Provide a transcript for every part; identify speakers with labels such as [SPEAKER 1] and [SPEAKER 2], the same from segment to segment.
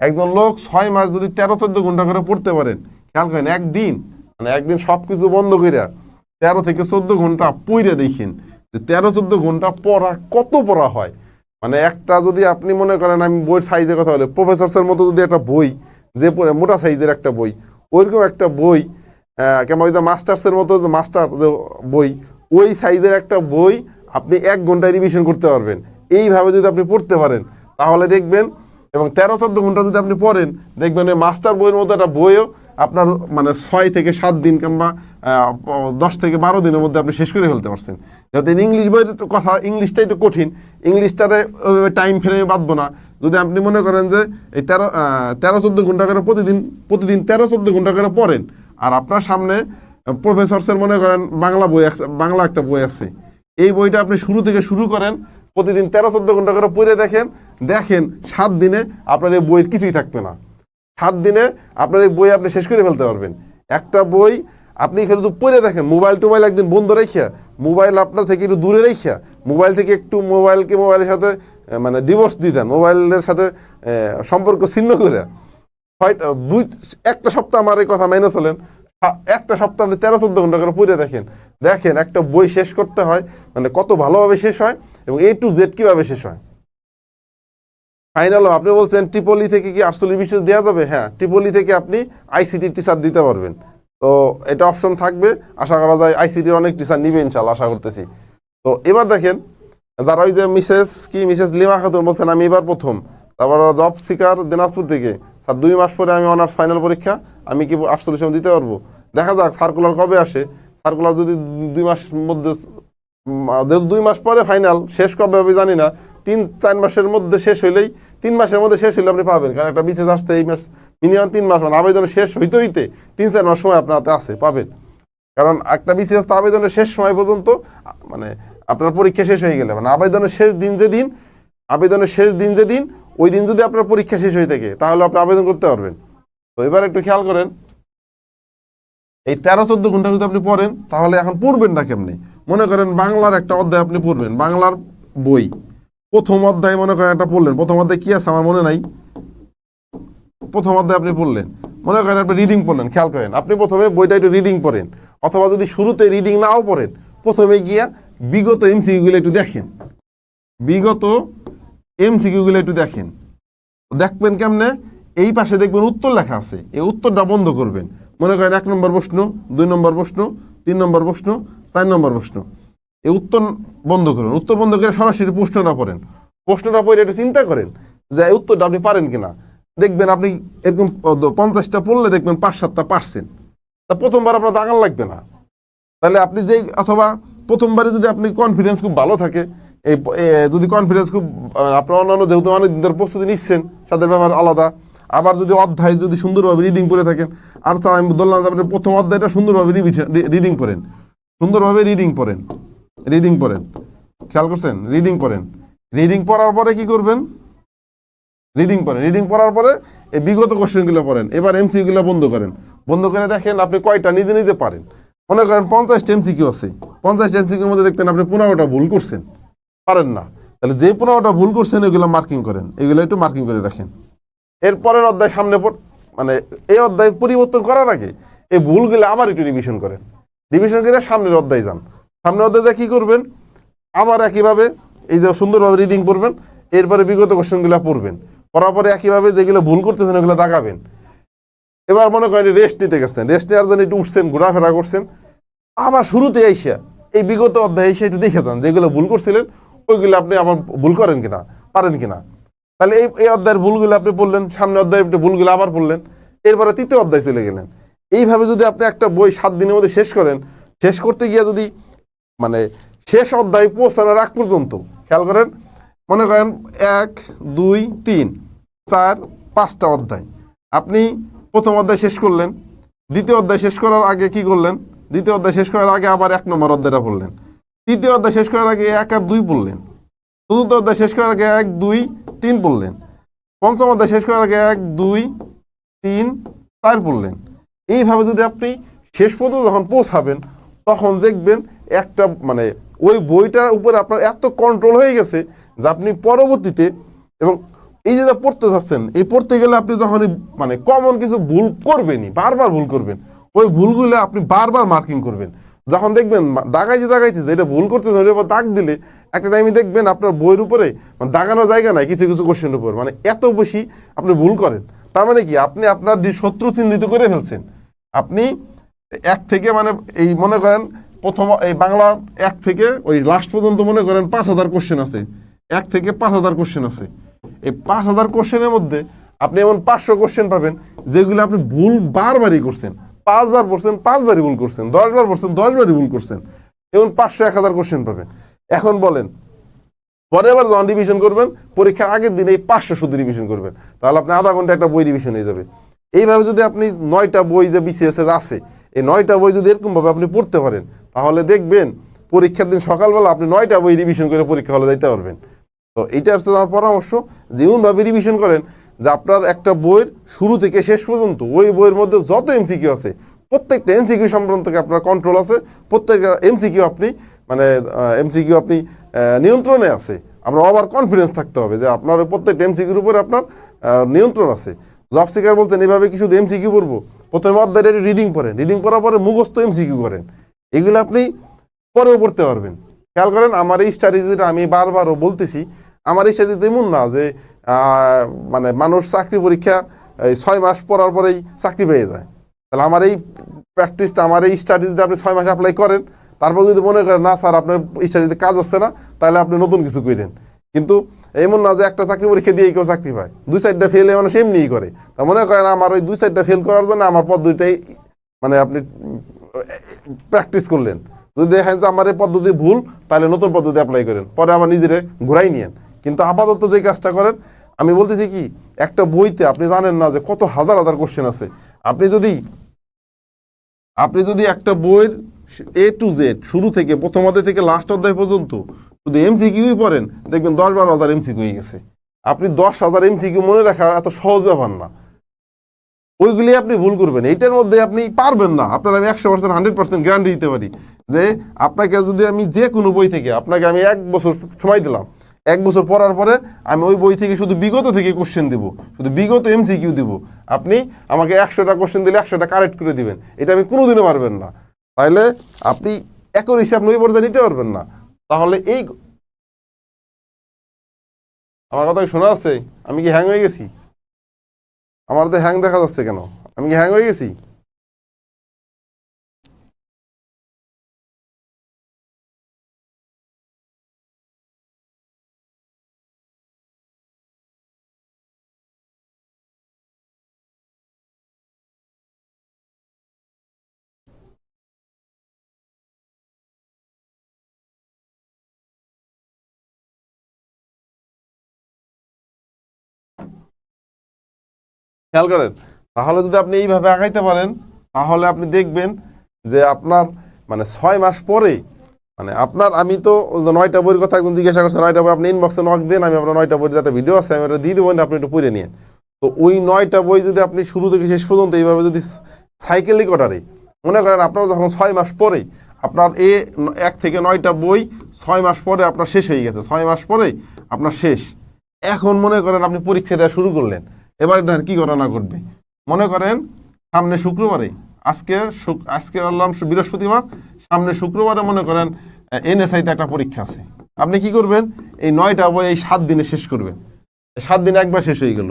[SPEAKER 1] একজন লোক ছয় মাস যদি তেরো চোদ্দ ঘণ্টা করে পড়তে পারেন, খেয়াল করেন, একদিন মানে একদিন সব কিছু বন্ধ কইরা তেরো থেকে চোদ্দ ঘণ্টা পইরে দেখেন যে তেরো চোদ্দ ঘণ্টা পড়া কত পড়া হয়। মানে একটা যদি আপনি মনে করেন, আমি বইয়ের সাইজের কথা বলে প্রফেসরসের মতো যদি একটা বই, যে পড়ে মোটা সাইজের একটা বই, ওইরকম একটা বই কেমন ওই মাস্টার্সের মতো মাস্টার বই, ওই সাইজের একটা বই আপনি এক ঘন্টায় রিভিশন করতে পারবেন। এইভাবে যদি আপনি পড়তে পারেন, তাহলে দেখবেন এবং তেরো, চোদ্দ ঘণ্টা যদি আপনি পড়েন, দেখবেন ওই মাস্টার বইয়ের মধ্যে একটা বইও আপনার মানে ছয় থেকে সাত দিন কিংবা দশ থেকে বারো দিনের মধ্যে আপনি শেষ করে ফেলতে পারছেন। যাতে ইংলিশ বইয়ের কথা, ইংলিশটা একটু কঠিন। ইংলিশটারে ওইভাবে টাইম ফ্রেমে বাঁধবো না। যদি আপনি মনে করেন যে এই তেরো তেরো, চোদ্দ ঘণ্টা করে প্রতিদিন প্রতিদিন তেরো, চোদ্দ ঘণ্টা করে পড়েন, আর আপনার সামনে প্রফেসরসের মনে করেন বাংলা বই বাংলা একটা বই আছে। এই বইটা আপনি শুরু থেকে শুরু করেন প্রতিদিন তেরো চোদ্দ ঘণ্টা করে পড়ে দেখেন দেখেন সাত দিনে আপনার এই বইয়ের কিছুই থাকবে না। সাত দিনে আপনার এই বই আপনি শেষ করে ফেলতে পারবেন। একটা বই আপনি এখানে তো পড়ে দেখেন, মোবাইল টোবাইল একদিন বন্ধ রেখা, মোবাইল আপনার থেকে একটু দূরে রেখা, মোবাইল থেকে একটু মোবাইলকে মোবাইলের সাথে মানে ডিভোর্স দিয়ে দেন, মোবাইলের সাথে সম্পর্ক ছিন্ন করে। হয়তো দুই, একটা সপ্তাহ আমার এই কথা মেনে চলেন। একটা সপ্তাহ আপনি তেরো, চোদ্দ ঘণ্টা করে পড়ে দেখেন। দেখেন, একটা বই শেষ করতে হয় মানে কত ভালোভাবে শেষ হয় এবং এ টু জেড কীভাবে শেষ হয়। ফাইনাল আপনি বলছেন ট্রিপলি থেকে কি আটচল্লিশ বিশেষ দেওয়া যাবে? হ্যাঁ ট্রিপলি থেকে আপনি আইসিটি টিচার দিতে পারবেন। তো এটা অপশন থাকবে। আশা করা যায় আইসিটির অনেক টিচার নিবে ইনশাল্লাহ আশা করতেছি। তো এবার দেখেন যারা ওই যে মিসেস, কি মিসেস লিমা খাতুন বলছেন, আমি এবার প্রথম। তারপর জব সিকার দিনাজপুর থেকে। স্যার, দুই মাস পরে আমি অনার্স ফাইনাল পরীক্ষা, আমি কি আটচল্লিশ সময় দিতে পারব? দেখা যাক সার্কুলার কবে আসে। সার্কুলার যদি দুই মাসের মধ্যে দুই মাস পরে ফাইনাল শেষ কবে হবে জানি না। তিন, চার মাসের মধ্যে শেষ হইলেই, তিন মাসের মধ্যে শেষ হইলে আপনি পাবেন, কারণ একটা বিশেষ আসতে এই মাস মিনিমাম তিন মাস মানে আবেদন শেষ হইতে হইতে তিন, চার মাস সময় আপনার হাতে আছে, পাবেন। কারণ একটা বিশেষ আবেদনের শেষ সময় পর্যন্ত মানে আপনার পরীক্ষা শেষ হয়ে গেলে মানে আবেদনের শেষ দিন যে দিন আবেদনের শেষ দিন যে দিন ওই দিন যদি আপনার পরীক্ষা শেষ হয়ে থাকে, তাহলে আপনি আবেদন করতে পারবেন। তো এবার একটু খেয়াল করেন, এই তেরো চোদ্দ ঘণ্টা যদি আপনি পড়েন, তাহলে এখন পড়বেন না কেমনি? মনে করেন বাংলার একটা অধ্যায় আপনি পড়বেন, বাংলার বই। প্রথম অধ্যায় মনে করেন একটা পড়লেন, প্রথম অধ্যায় কী আছে আমার মনে নাই? প্রথম অধ্যায় আপনি পড়লেন, মনে করেন আপনি রিডিং পড়লেন, খেয়াল করেন, আপনি প্রথমে বইটা একটু রিডিং পড়েন, অথবা যদি শুরুতে রিডিং নাও পড়েন, প্রথমে গিয়া বিগত এমসিকিউগুলো একটু দেখেন। বিগত এমসিকিউগুলো একটু দেখেন। দেখবেন কেমনে? এই পাশে দেখবেন উত্তর লেখা আছে। এই উত্তরটা বন্ধ করবেন। মনে করেন এক নম্বর প্রশ্ন, দুই নম্বর প্রশ্ন, তিন নম্বর প্রশ্ন, চার নম্বর প্রশ্ন। এই উত্তর বন্ধ করুন। উত্তর বন্ধ করে সরাসরি প্রশ্নটা পড়েন। প্রশ্নটা পড়ে একটু চিন্তা করেন যে এই উত্তরটা আপনি পারেন কিনা। দেখবেন আপনি এরকম পঞ্চাশটা পড়লে দেখবেন পাঁচ সাতটা পারছেন। তা প্রথমবার আপনার দাগান লাগবে না। তাহলে আপনি যেই, অথবা প্রথমবারে যদি আপনি কনফিডেন্স খুব ভালো থাকে এই যদি কনফিডেন্স খুব আপনার অন্যান্য যেহেতু অনেক দিন ধরে প্রস্তুতি নিচ্ছেন, তাদের ব্যাপার আলাদা। আবার যদি অধ্যায় যদি সুন্দরভাবে রিডিং করে থাকেন, আর তা আমি বললাম যে আপনি প্রথম অধ্যায়টা সুন্দরভাবে রিডিং করেন। সুন্দরভাবে রিডিং পড়েন রিডিং পড়েন খেয়াল করছেন? রিডিং পড়েন রিডিং পড়ার পরে কি করবেন? রিডিং পড়েন রিডিং পড়ার পরে এই বিগত কোশ্চেনগুলো পড়েন। এবার এমসিগুলো বন্ধ করেন। বন্ধ করে দেখেন আপনি কয়টা নিজে নিজে পারেন। মনে করেন পঞ্চাশটা এমসিকিউ আছে। পঞ্চাশটা এমসিকিউর মধ্যে দেখবেন আপনি পনেরোটা ভুল করছেন। পারেন না। তাহলে যে পনেরোটা ভুল করছেন, এগুলো মার্কিং করেন। এগুলো একটু মার্কিং করে রাখেন। এর পরের অধ্যায় সামনে মানে এই অধ্যায় পরিবর্তন করার আগে এই ভুলগুলো আবার একটু রিভিশন করেন। রিভিশন করে সামনের অধ্যায় যান। সামনের অধ্যায়টা কী করবেন? আবার একইভাবে এই যে সুন্দরভাবে রিডিং করবেন এরপরে বিগত কোশ্চেনগুলো পড়বেন। পড়ার পরে একইভাবে যেগুলো ভুল করতেছেন, ওগুলো দাগাবেন। এবার মনে করেন রেস্ট নিতে গেছেন। রেস্ট নেওয়ার জন্য একটু উঠছেন, ঘোরাফেরা করছেন। আবার শুরুতে আইসা এই বিগত অধ্যায় এসে একটু দেখে যান, যেগুলো ভুল করছিলেন ওইগুলো আপনি আবার ভুল করেন কিনা, পারেন কিনা? তাহলে এই এই অধ্যায়ের ভুলগুলো আপনি পড়লেন সামনে অধ্যায়ের ভুলগুলো আবার পড়লেন, এরপরে তৃতীয় অধ্যায় চলে গেলেন। এইভাবে যদি আপনি একটা বই সাত দিনের মধ্যে শেষ করেন, শেষ করতে গিয়ে যদি মানে শেষ অধ্যায় পৌঁছানোর আগ পর্যন্ত, খেয়াল করেন, মনে করেন এক, দুই, তিন, চার, পাঁচটা অধ্যায়। আপনি প্রথম অধ্যায় শেষ করলেন, দ্বিতীয় অধ্যায় শেষ করার আগে কি করলেন? দ্বিতীয় অধ্যায় শেষ করার আগে আবার এক নম্বর অধ্যায়টা পড়লেন। তৃতীয় অধ্যায় শেষ করার আগে এক আর দুই পড়লেন চতুর্থ অধ্যায় শেষ করার আগে এক, দুই, তিন পড়লেন পঞ্চম অধ্যায় শেষ করার আগে এক, দুই, তিন, চার পড়লেন এইভাবে যদি আপনি শেষ পর্যন্ত যখন পৌঁছাবেন, তখন দেখবেন একটা মানে ওই বইটার উপরে আপনার এত কন্ট্রোল হয়ে গেছে যে আপনি পরবর্তীতে এবং এই যে পড়তে যাচ্ছেন, এই পড়তে গেলে আপনি যখন মানে কমন কিছু ভুল করবেনই, বারবার ভুল করবেন, ওই ভুলগুলো আপনি বারবার মার্কিং করবেন। যখন দেখবেন দাগাইতে দাগাইতে যেটা ভুল করতে ওটার উপর দাগ দিলে একটা টাইমে দেখবেন আপনার বইয়ের উপরে মানে দাগানোর জায়গা নাই, কিছু কিছু কোশ্চেনের উপর। মানে এত বেশি আপনি ভুল করেন। তার মানে কি? আপনি আপনার যে শত্রু চিহ্নিত করে ফেলছেন, আপনি এক থেকে মানে এই মনে করেন প্রথম এই বাংলা এক থেকে ওই লাস্ট পর্যন্ত মনে করেন পাঁচ হাজার কোশ্চেন আছে। এক থেকে পাঁচ হাজার কোশ্চেন আছে। এই পাঁচ হাজার কোশ্চেনের মধ্যে আপনি এমন পাঁচশো কোশ্চেন পাবেন, যেগুলো আপনি ভুল বারবারই করছেন। পাঁচবার পড়ছেন, পাঁচবারই ভুল করছেন, দশবার পড়ছেন, দশবারই ভুল করছেন। এমন পাঁচশো, এক হাজার কোশ্চেন পাবেন। এখন বলেন, পরের বার যখন রিভিশন করবেন, পরীক্ষার আগের দিন এই পাঁচশো শুধু রিভিশন করবেন। তাহলে আপনি আধা ঘণ্টা একটা বই রিভিশন হয়ে যাবে। এইভাবে যদি আপনি নয়টা বই যে বিসিএস আছে, এই নয়টা বই যদি এরকমভাবে আপনি পড়তে পারেন, তাহলে দেখবেন পরীক্ষার দিন সকালবেলা আপনি নয়টা বই রিভিশন করে পরীক্ষা হলে যাইতে পারবেন। তো এইটা হচ্ছে আমার পরামর্শ যেমনভাবে রিভিশন করেন যে আপনার একটা বইয়ের শুরু থেকে শেষ পর্যন্ত, ওই বইয়ের মধ্যে যত এমসিকিউ আছে, প্রত্যেকটা এমসিকিউ সম্পর্কে আপনার কন্ট্রোল আছে, প্রত্যেকটা এমসিকিউ আপনি মানে এমসিকিউ আপনি নিয়ন্ত্রণে আছে। আমরা ওভার কনফিডেন্স থাকতে হবে যে আপনার প্রত্যেকটা এমসিকিউর উপরে আপনার নিয়ন্ত্রণ আছে। জব সিকার বলতেন এইভাবে কি শুধু এমসিকিউ পড়ব? প্রথমে অধ্যায়টা রিডিং পড়েন। রিডিং করার পরে মুখস্থ এমসিকিউ করেন। এগুলো আপনি পরেও পড়তে পারবেন। খেয়াল করেন, আমার এই স্ট্র্যাটেজিটা আমি বারবারও বলতেছি আমার এই স্ট্র্যাটেজি এমন না যে মানে মানুষ চাকরি পরীক্ষা, এই ছয় মাস পড়ার পরেই চাকরি পেয়ে যায়। তাহলে আমার এই প্র্যাকটিসটা আমার এই স্টাডি যদি আপনি ছয় মাস অ্যাপ্লাই করেন, তারপর যদি মনে করেন, না স্যার, আপনার স্ট্র্যাটেজিতে কাজ হচ্ছে না, তাহলে আপনি নতুন কিছু করেন কিন্তু এমন না যে একটা চাকরি পরীক্ষা দিয়ে কেউ চাকরি পায়। দুই সাইডটা ফেলে মানুষ এমনিই করে। তা মনে করেন আমার ওই দুই সাইডটা ফেল করার জন্য আমার পদ্ধতিটাই মানে আপনি প্র্যাকটিস করলেন। যদি দেখেন যে আমার এই পদ্ধতি ভুল, তাহলে নতুন পদ্ধতি অ্যাপ্লাই করেন। পরে আবার নিজেরে ঘুরাই নিয়েন। কিন্তু আপাতত যে কাজটা করেন, আমি বলতেছি কি, একটা বইতে আপনি জানেন না যে কত হাজার হাজার কোশ্চেন আছে। আপনি যদি আপনি যদি একটা বইয়ের এ টু জেড শুরু থেকে প্রথম অধ্যায় থেকে লাস্ট অধ্যায় পর্যন্ত যদি এমসিকিউই পড়েন, দেখবেন দশ বারো হাজার এমসিকিউ হয়ে গেছে। আপনি দশ হাজার এমসিকিউ মনে রাখা এত সহজ ব্যাপার না। ওইগুলি আপনি ভুল করবেন। এইটার মধ্যে আপনি পারবেন না। আপনার আমি একশো পার্সেন্ট হান্ড্রেড পার্সেন্ট গ্যারান্টি দিতে পারি যে আপনাকে যদি আমি যে কোনো বই থেকে, আপনাকে আমি এক বছর সময় দিলাম এক বছর পড়ার পরে আমি ওই বই থেকে শুধু বিগত থেকে কোশ্চেন দিব। শুধু বিগত এমসিকিউ দিব। আপনি আমাকে একশোটা কোশ্চেন দিলে একশোটা কারেক্ট করে দিবেন। এটা আমি কোনোদিনও পারবেন না। তাহলে আপনি একর হিসাব নই পর্যায়ে নিতে পারবেন না। তাহলে এই আমার কথা শোনা যাচ্ছে? আমি কি হ্যাং হয়ে গেছি? আমার তো হ্যাং দেখা যাচ্ছে কেন? আমি কি হ্যাং হয়ে গেছি? খেয়াল করেন, তাহলে যদি আপনি এইভাবে আগাইতে পারেন, তাহলে আপনি দেখবেন যে আপনার মানে ছয় মাস পরে মানে আপনার, আমি তো নয়টা বইয়ের কথা একদম জিজ্ঞাসা করছেন নয়টা বই আপনি ইনবক্সে নক দেন, আমি আপনার নয়টা বইয়ের একটা ভিডিও আছে, আমি ওটা দিয়ে দেবো, আপনি একটু পড়ে নিন তো ওই নয়টা বই যদি আপনি শুরু থেকে শেষ পর্যন্ত এইভাবে যদি সাইকেলিক অর্ডারে মনে করেন আপনার যখন ছয় মাস পরে, আপনার এ এক থেকে নয়টা বই ছয় মাস পরে আপনার শেষ হয়ে গেছে, ছয় মাস পরে আপনার শেষ। এখন মনে করেন আপনি পরীক্ষা দেওয়া শুরু করলেন এবার দেখেন কি ঘটনা ঘটবে। মনে করেন সামনে শুক্রবারে, আজকে আজকে বললাম বৃহস্পতিবার, সামনে শুক্রবারে মনে করেন এনএসআইতে একটা পরীক্ষা আছে। আপনি কি করবেন? এই নয়টা বই এই সাত দিনে শেষ করবেন। সাত দিনে একবার শেষ হয়ে গেল।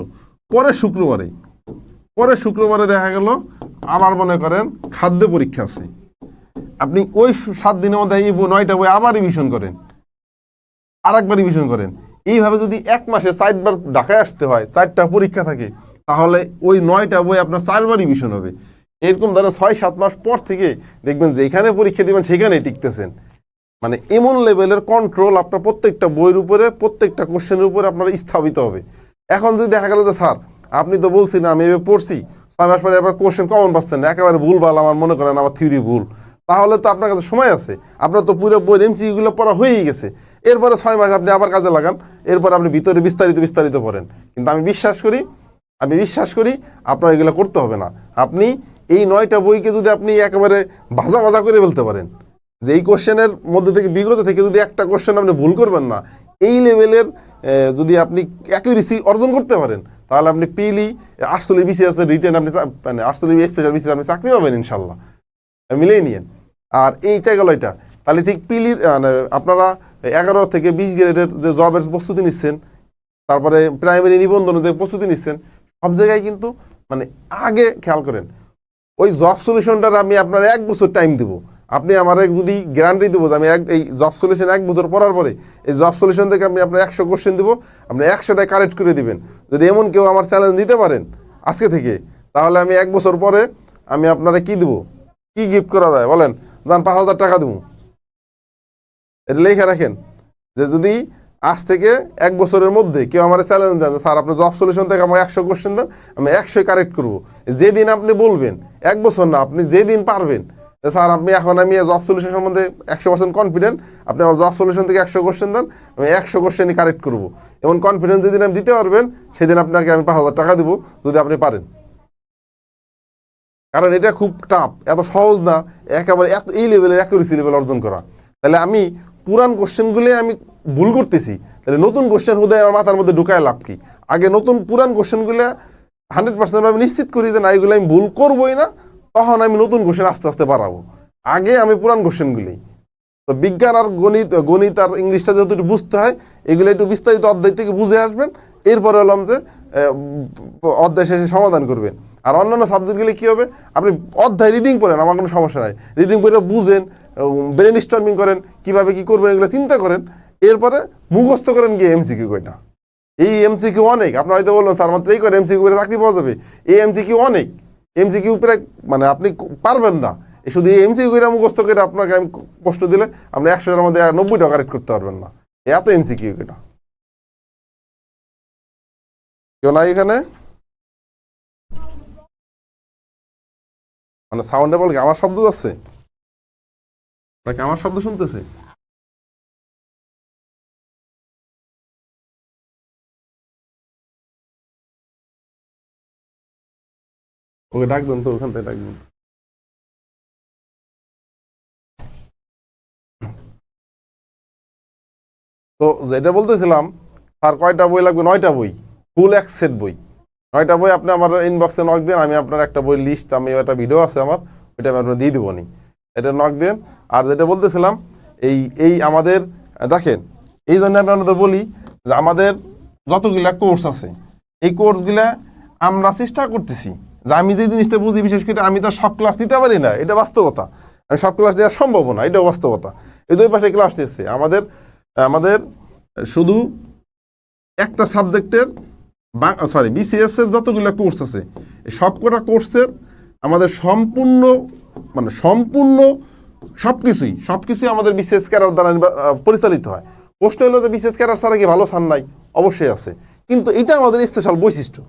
[SPEAKER 1] পরে শুক্রবারে পরে শুক্রবারে দেখা গেল, আবার মনে করেন খাদ্য পরীক্ষা আছে। আপনি ওই সাত দিনের মধ্যে এই নয়টা বই আবার রিভিশন করেন। আর একবার রিভিশন করেন। এইভাবে যদি এক মাসে চারবার ঢাকায় আসতে হয়, চারটা পরীক্ষা থাকে, তাহলে ওই নয়টা বই আপনার চারবার রিভিশন হবে। এরকম ধরেন ছয় সাত মাস পর থেকে দেখবেন যেখানে পরীক্ষা দিবেন, সেখানেই টিকতেছেন। মানে এমন লেভেলের কন্ট্রোল আপনার প্রত্যেকটা বইয়ের উপরে, প্রত্যেকটা কোশ্চেনের উপরে আপনার স্থাপিত হবে। এখন যদি দেখা গেল যে, স্যার, আপনি তো বলছিলেন আমি এভাবে পড়ছি। ছয় মাস পরে আবার কোশ্চেন কমন পাচ্ছেন না। একেবারে ভুল ভালো আমার মনে করেন, আমার থিওরি ভুল। তাহলে তো আপনার কাছে সময় আছে। আপনার তো পুরো বই এমসিগুলো পড়া হয়েই গেছে। এরপরে ছয় মাস আপনি আবার কাজে লাগান। এরপর আপনি ভিতরে বিস্তারিত বিস্তারিত পড়েন। কিন্তু আমি বিশ্বাস করি, আমি বিশ্বাস করি আপনার এগুলো করতে হবে না। আপনি এই নয়টা বইকে যদি আপনি একেবারে ভাজা ভাজা করে ফেলতে পারেন, যে এই কোশ্চেনের মধ্যে থেকে, বিগত থেকে যদি একটা কোশ্চেন আপনি ভুল করবেন না, এই লেভেলের যদি আপনি অ্যাকুরেসি অর্জন করতে পারেন, তাহলে আপনি পিলি আটচল্লিশ বিসিএস রিটেন আপনি মানে আটচল্লিশ বিসিএস আপনি চাকরি পাবেন ইনশাল্লাহ। মিলিয়ে নিয়েন আর এইটা গেল এটা। তাহলে ঠিক পিলির মানে আপনারা এগারো থেকে বিশ গ্রেডের যে জবের প্রস্তুতি নিচ্ছেন, তারপরে প্রাইমারি নিবন্ধনের যে প্রস্তুতি নিচ্ছেন, সব জায়গায় কিন্তু মানে আগে খেয়াল করেন, ওই জব সলিউশনটার আমি আপনার এক বছর টাইম দিব। আপনি আমার যদি গ্যারান্টি দেবো যে আমি এক, এই জব সলিউশন এক বছর পড়ার পরে, এই জব সলিউশন থেকে আপনি আপনার একশো কোশ্চেন দিব, আপনি একশোটায় কারেক্ট করে দিবেন। যদি এমন কেউ আমার চ্যালেঞ্জ দিতে পারেন আজকে থেকে, তাহলে আমি এক বছর পরে আমি আপনারা কি দেবো? কি গিফট করা যায়? বলেন যান পাঁচ হাজার টাকা দেবো। এটা লেখা রাখেন যে যদি আজ থেকে এক বছরের মধ্যে কেউ আমার চ্যালেঞ্জ দেন স্যার, আপনি জব সলিউশন থেকে আমাকে একশো কোশ্চেন দেন, আমি একশোই কারেক্ট করব। যেদিন আপনি বলবেন, এক বছর না, আপনি যেদিন পারবেন স্যার, আপনি এখন আমি জব সলিউশন সম্বন্ধে একশো পার্সেন্ট কনফিডেন্ট আপনি আমার জব সলিউশন থেকে একশো কোশ্চেন দেন, আমি একশো কোশ্চেনই কারেক্ট করব। এমন কনফিডেন্স যেদিন আমি দিতে পারবেন, সেদিন আপনাকে আমি পাঁচ হাজার টাকা দেবো, যদি আপনি পারেন। কারণ এটা খুব টাফ এত সহজ না, একেবারে এত এই লেভেলের অ্যাকুরেসি লেভেল অর্জন করা। তাহলে আমি পুরান কোশ্চেনগুলি আমি ভুল করতেছি, তাহলে নতুন কোশ্চেন হুদয় আমার মাথার মধ্যে ঢুকায় লাভ কি? আগে নতুন পুরান কোশ্চেনগুলো হান্ড্রেড পার্সেন্ট আমি নিশ্চিত করি যে না, এগুলো আমি ভুল করবোই না, তখন আমি নতুন কোশ্চেন আস্তে আস্তে বাড়াবো। আগে আমি পুরান কোশ্চেনগুলি তো বিজ্ঞান আর গণিত গণিত আর ইংলিশটা যেহেতু একটু বুঝতে হয়, এগুলো একটু বিস্তারিত অধ্যায় থেকে বুঝে আসবেন এরপরে হলাম যে অধ্যায় শেষে সমাধান করবেন। আর অন্যান্য সাবজেক্টগুলি কী হবে? আপনি অধ্যায় রিডিং পড়েন, আমার কোনো সমস্যা নাই। রিডিং পড়ে বুঝেন ব্রেন স্টর্মিং করেন, কীভাবে কী করবেন এগুলো চিন্তা করেন, এরপরে মুখস্থ করেন গিয়ে এমসিকিউ কয়টা। এই এমসিকিউ অনেক আপনার হয়তো বললেন, স্যার মাত্র এই করে এমসিকিউ করে চাকরি পাওয়া যাবে। এই এমসিকিউ অনেক। এমসিকিউ প্রায় মানে আপনি পারবেন না। শুধু এই এমসিকিউ করে মুখস্থ করে আপনাকে আমি কষ্ট দিলে আপনি একশোটার মধ্যে নব্বই টাকা কারেক্ট করতে পারবেন না। এত এমসিকিউ কেটা কেউ নাই এখানে? মানে সাউন্ডে বল আমার শব্দ যাচ্ছে? নাকি আমার শব্দ শুনতেছে? ওকে ডাক দেন তো, ওখান থেকে ডাক দেন তো যেটা বলতেছিলাম, স্যার কয়টা বই লাগবে? নয়টা বই। ফুল এক সেট বই। নয়টা বই আপনি আমার ইনবক্সে নক দেন, আমি আপনার একটা বই লিস্ট আমি একটা ভিডিও আছে আমার, ওইটা আমি আপনার দিয়ে দেবো নি এটা নক দেন, আর যেটা বলতেছিলাম, এই এই আমাদের, দেখেন, এই জন্য আমি আপনাদের বলি যে আমাদের যতগুলা কোর্স আছে, এই কোর্সগুলা আমরা চেষ্টা করতেছি যে আমি যে জিনিসটা বুঝি, বিশেষ করে আমি তো সব ক্লাস নিতে পারি না, এটা বাস্তবতা। আমি সব ক্লাস নেওয়া সম্ভব না, এটাও বাস্তবতা। এই দুই পাশে ক্লাস নিচ্ছে আমাদের আমাদের শুধু একটা সাবজেক্টের সরি বিসিএস এর যতগুলো কোর্স আছে সবকটা কোর্সের আমাদের সম্পূর্ণ মানে সম্পূর্ণ সব কিছুই সব কিছুই আমাদের বিসিএস ক্যারার দ্বারা পরিচালিত হয়। প্রশ্ন হলো যে বিসিএস ক্যারার ছাড়া কি ভালো সান নাই? অবশ্যই আছে। কিন্তু এটা আমাদের স্পেশাল বৈশিষ্ট্য।